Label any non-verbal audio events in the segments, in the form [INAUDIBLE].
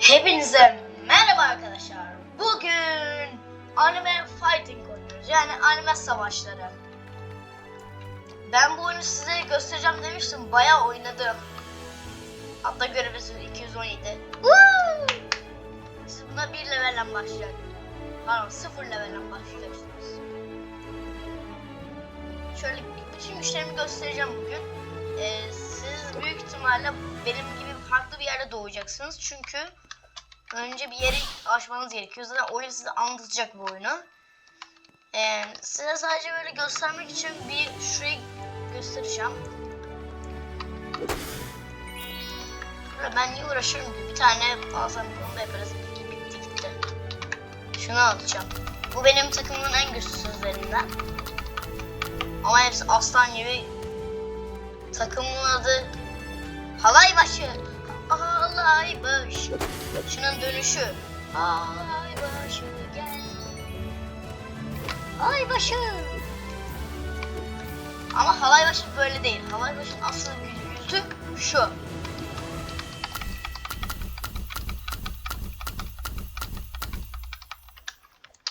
Hepinize merhaba arkadaşlar. Bugün anime fighting oynuyoruz. Yani anime savaşları. Ben bu oyunu size göstereceğim demiştim. Bayağı oynadım. Hatta görebilirsiniz 217. Woo! Siz buna bir levelden başlayacak. Pardon sıfır levelden başlayacaksınız. Şöyle bütün güçlerimi göstereceğim bugün. Ee, siz büyük ihtimalle benim gibi farklı bir yerde doğacaksınız. Çünkü önce bir yeri aşmanız gerekiyor. Zaten oyun size anlatacak bu oyunu. Ee, size sadece böyle göstermek için bir şurayı göstereceğim. Böyle ben niye uğraşıyorum ki? Bir tane alsam da yaparız. Bitti gitti. Şunu alacağım. Bu benim takımımın en güçsüzlerinden. Ama hepsi aslan gibi Takımın adı Halay başı. Halay başı. Şunun dönüşü. Halay başı gel. Halay başı. Ama halay başı böyle değil. Halay başının asıl yüzü şu.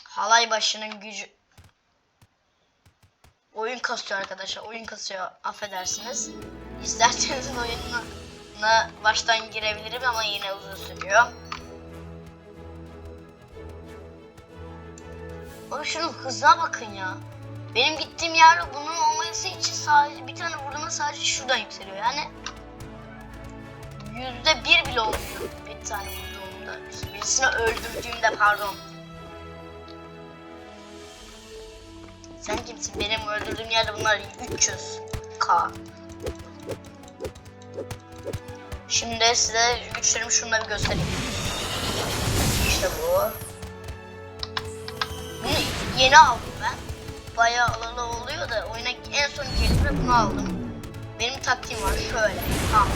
Halay başının gücü oyun kasıyor arkadaşlar. Oyun kasıyor. Affedersiniz. İsterseniz oyununa baştan girebilirim ama yine uzun sürüyor. Abi şunun hızına bakın ya. Benim gittiğim yerde bunun olması için sadece bir tane vurduğumda sadece şuradan yükseliyor. Yani yüzde bir bile olmuyor bir tane vurduğumda. Birisini öldürdüğümde pardon. Sen kimsin? Benim öldürdüğüm yerde bunlar 300k. Şimdi size güçlerimi şunları bir göstereyim. İşte bu. Bunu yeni aldım ben. Bayağı alalı oluyor da oyuna en son girdiğimde bunu aldım. Benim taktiğim var şöyle. Tamam.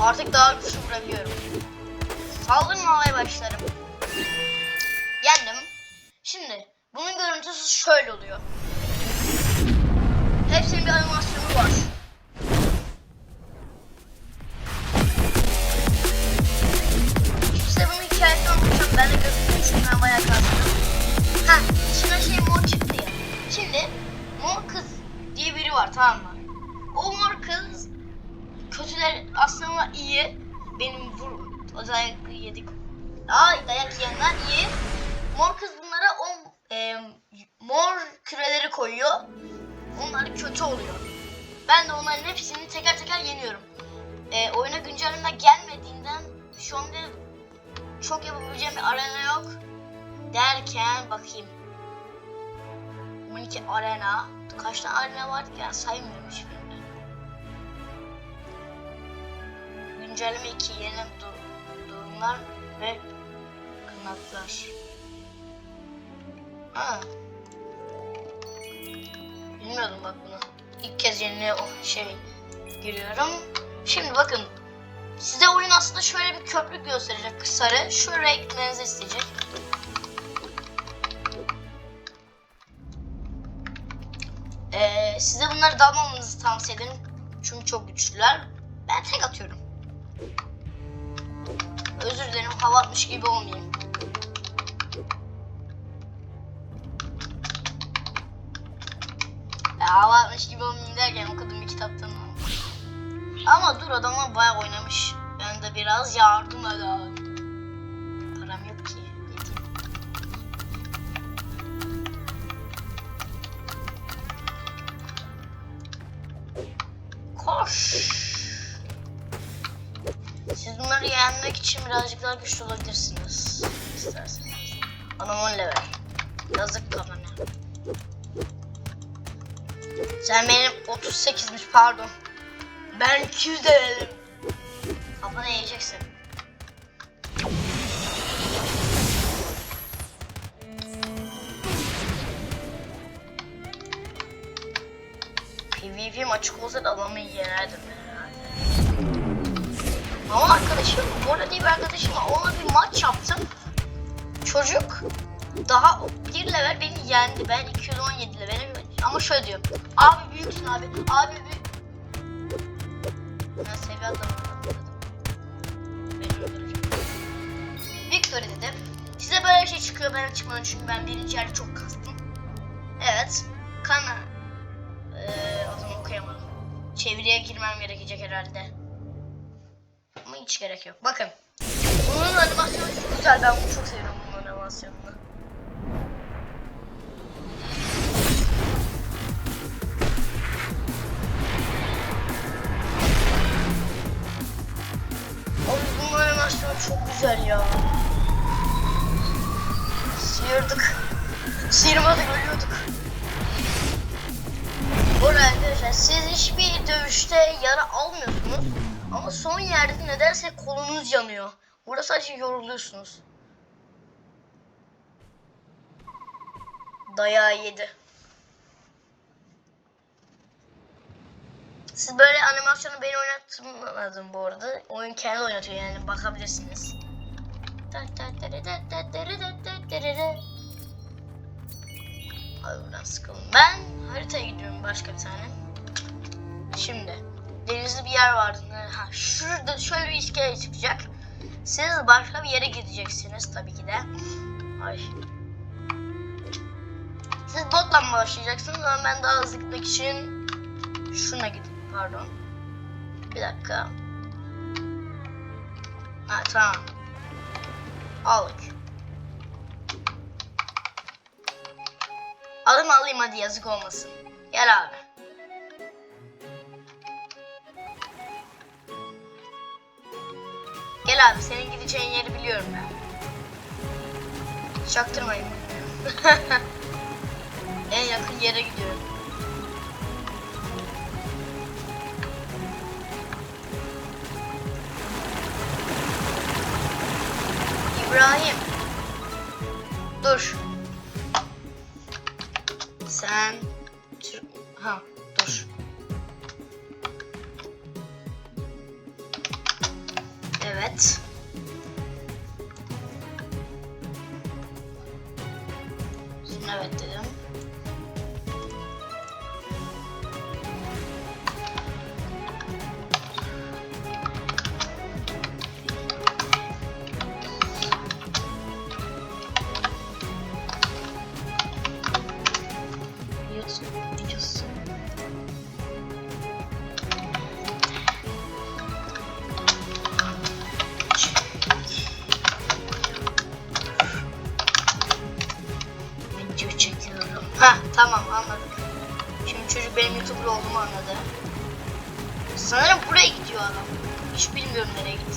Artık daha güçlü vurabiliyorum. Saldırın alay başlarım. Yendim. Şimdi bunun görüntüsü şöyle oluyor. Aa dayak yiyenler iyi. Mor kız bunlara o e, mor küreleri koyuyor. Onlar kötü oluyor. Ben de onların hepsini teker teker yeniyorum. E, oyuna güncelleme gelmediğinden şu anda çok yapabileceğim bir arena yok. Derken bakayım. 12 arena. Kaç tane arena vardı ki yani saymıyorum hiçbirini. Güncelleme 2 yeni dur- durumlar ve kanatlar. Ha. Bilmiyordum bak bunu. İlk kez yeni o şey giriyorum. Şimdi bakın. Size oyun aslında şöyle bir köprü gösterecek sarı. Şuraya gitmenizi isteyecek. Ee, size bunları dalmamanızı tavsiye ederim. Çünkü çok güçlüler. Ben tek atıyorum. Özür dilerim hava atmış gibi olmayayım. Hava gibi olmayayım derken okudum bir kitaptan. Ama dur adamlar bayağı oynamış. Ben de biraz yardım eder. Param yok ki. Koş. Siz bunları yenmek için birazcık daha güçlü olabilirsiniz. isterseniz. Anam 10 level. Yazık kafana. Sen benim 38'miş pardon. Ben 200 levelim. Kafana yiyeceksin. PvP açık olsa da adamı yenerdim herhalde. Ama arkadaşım, Bora diye bir arkadaşımla onunla bir maç yaptım. Çocuk daha bir level beni yendi. Ben 217 levelim. Ama şöyle diyorum. Abi büyüksün abi. Abi büyük. Ben seviye atladım. Beni öldürecek. göre dedi. Size böyle bir şey çıkıyor ben çıkmadım çünkü ben birinci yerde çok kastım. Evet. Kana. Ee, o zaman okuyamadım. Çeviriye girmem gerekecek herhalde. Ama hiç gerek yok. Bakın. Bunun animasyonu çok güzel. Ben bunu çok seviyorum bunun animasyonunu. Animasyonu çok güzel ya. Sıyırdık. Sıyırmadık ölüyorduk. Bu arkadaşlar siz hiçbir dövüşte yara almıyorsunuz. Ama son yerde nedense kolunuz yanıyor. Burada sadece yoruluyorsunuz. Dayağı yedi. Siz böyle animasyonu beni oynatmadım bu arada. Oyun kendi oynatıyor yani bakabilirsiniz. Ay buradan sıkıldım. Ben haritaya gidiyorum başka bir tane. Şimdi denizli bir yer vardı. Ha, şurada şöyle bir iskele çıkacak. Siz başka bir yere gideceksiniz tabii ki de. Ay. Siz botla mı başlayacaksınız ama ben daha hızlı gitmek için şuna gidin. Pardon. Bir dakika. Ha tamam. Aldık. Alayım alayım hadi yazık olmasın. Gel abi. Gel abi senin gideceğin yeri biliyorum ben. Çaktırmayın. [LAUGHS] en yakın yere gidiyorum. İbrahim. Dur. Sen. Ha dur. Evet. Şimdi evet dedim.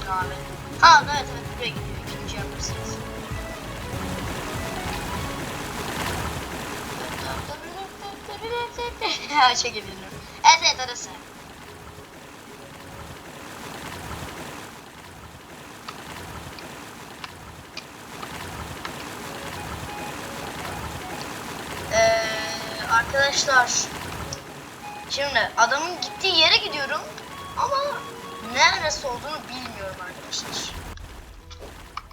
Gittin abi. Ha evet evet buraya gidiyor. İkinci yapmışsınız. Çekebilirim. [LAUGHS] Evet evet orası. Ee, arkadaşlar şimdi adamın gittiği yere gidiyorum ama neresi olduğunu bilmiyorum arkadaşlar.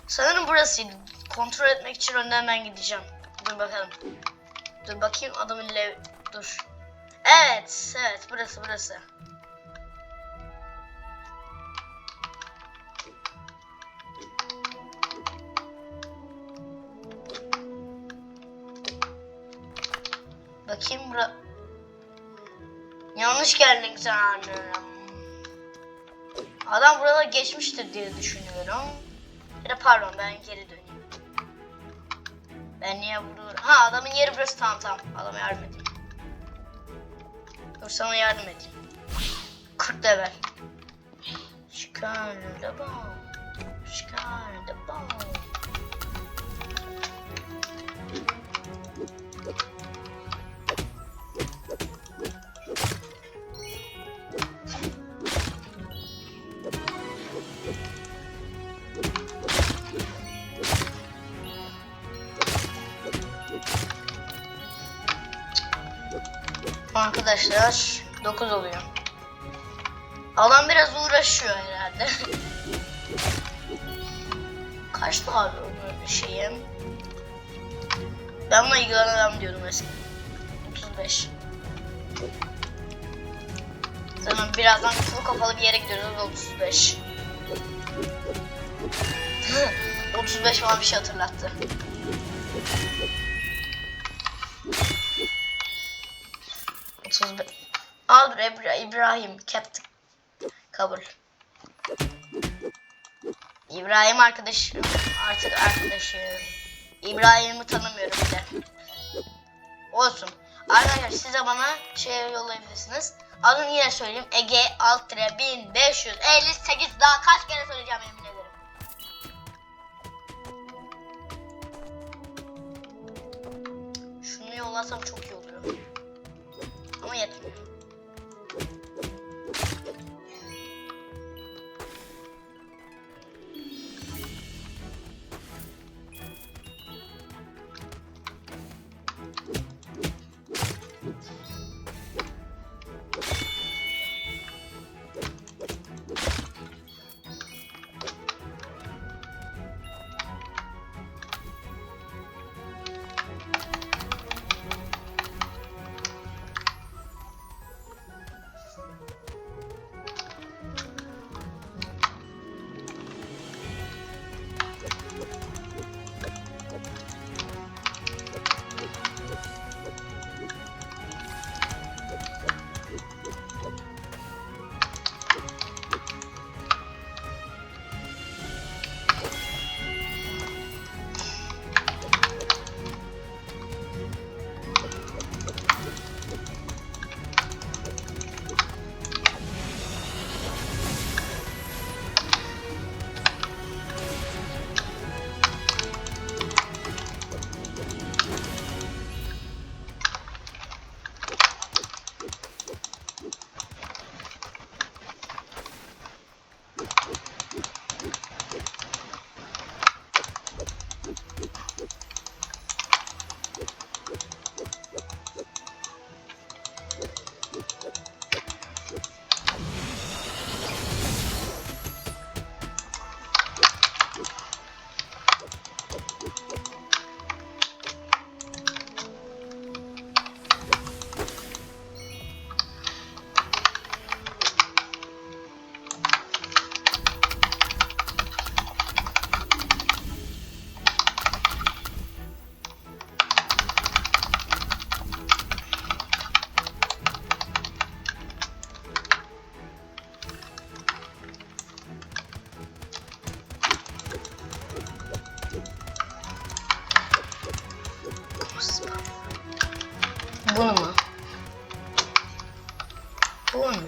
Sanırım burasıydı. Kontrol etmek için önden ben gideceğim. Dur bakalım. Dur bakayım adamın lev... Dur. Evet, evet burası burası. Bakayım bura... Yanlış geldin sanırım. Adam burada geçmiştir diye düşünüyorum. Ya da pardon ben geri döneyim. Ben niye burada... Ha adamın yeri burası tamam tamam. Adama yardım edeyim. Dur sana yardım edeyim. 40 level. Şikârlı bal. Şikârlı bal. Arkadaşlar 9 oluyor. Alan biraz uğraşıyor herhalde. Kaçtı abi onun şeyim? Ben buna ilgilenemem diyordum eskiden. 35. Tamam birazdan kılı kapalı bir yere gidiyoruz 35. 35 falan bir şey hatırlattı. Otuz beş. Al bre İbra- İbrahim. Captain. Kabul. İbrahim arkadaşım. Artık arkadaşım. İbrahim'i tanımıyorum bile. Olsun. Arkadaşlar siz de bana şey yollayabilirsiniz. Adını yine söyleyeyim. Ege alt 1558 daha kaç kere söyleyeceğim emin ederim. Şunu yollasam çok iyi oluyor. Ama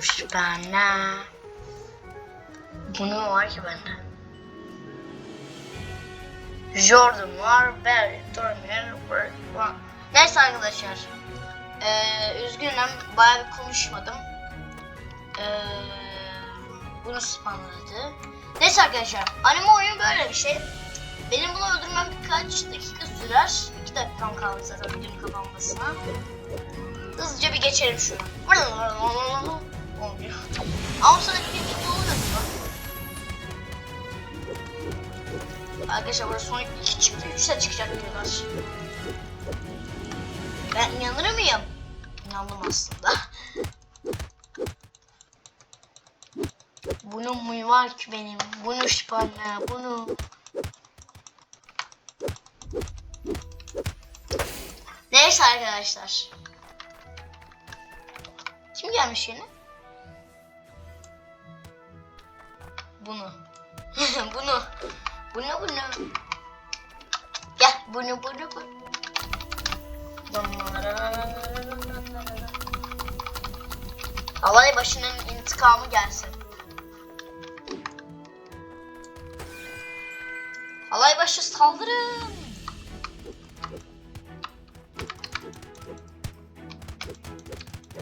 Buymuş bana. Bunu mu var ki bende? Jordan var, Barry, Dormier, var. Neyse arkadaşlar. Ee, üzgünüm, bayağı bir konuşmadım. Ee, bunu spamladı. Neyse arkadaşlar, anime oyunu böyle bir şey. Benim bunu öldürmem birkaç dakika sürer. 2 dakikam kaldı zaten videonun kapanmasına. Hızlıca bir geçelim şunu. Olmuyor. Ama bir video oluyor mu? Arkadaşlar burada Sonic 2 çıktı, 3 de çıkacak diyorlar. Ben inanır mıyım? İnandım aslında. Bunun mu var ki benim? Bunu şipanla, bunu. Neyse arkadaşlar. Kim gelmiş yine? Bunu. [LAUGHS] bunu. Bunu bunu. Gel bunu bunu bunu. Alay başının intikamı gelsin. Alay başı saldırın.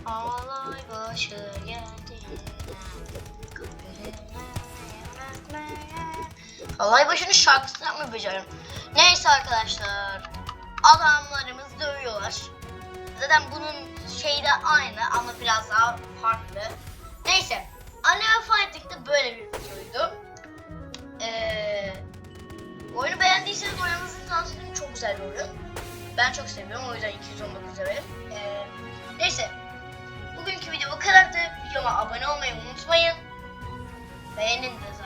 Alay başı geldiğinde Alay başının şarkısını yapmayı beceriyorum. Neyse arkadaşlar. Adamlarımız dövüyorlar. Zaten bunun şeyi de aynı ama biraz daha farklı. Neyse. Anime Fighting'de böyle bir videoydu. Ee, oyunu beğendiyseniz oynamanızı tavsiye. Çok güzel bir oyun. Ben çok seviyorum. O yüzden 219 severim. Ee, neyse. Bugünkü video bu kadardı. Videoma abone olmayı unutmayın. Beğenin de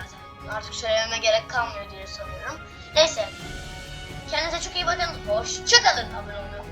artık söylememe gerek kalmıyor diye sanıyorum. Neyse. Kendinize çok iyi bakın. Hoşçakalın. Abone olun.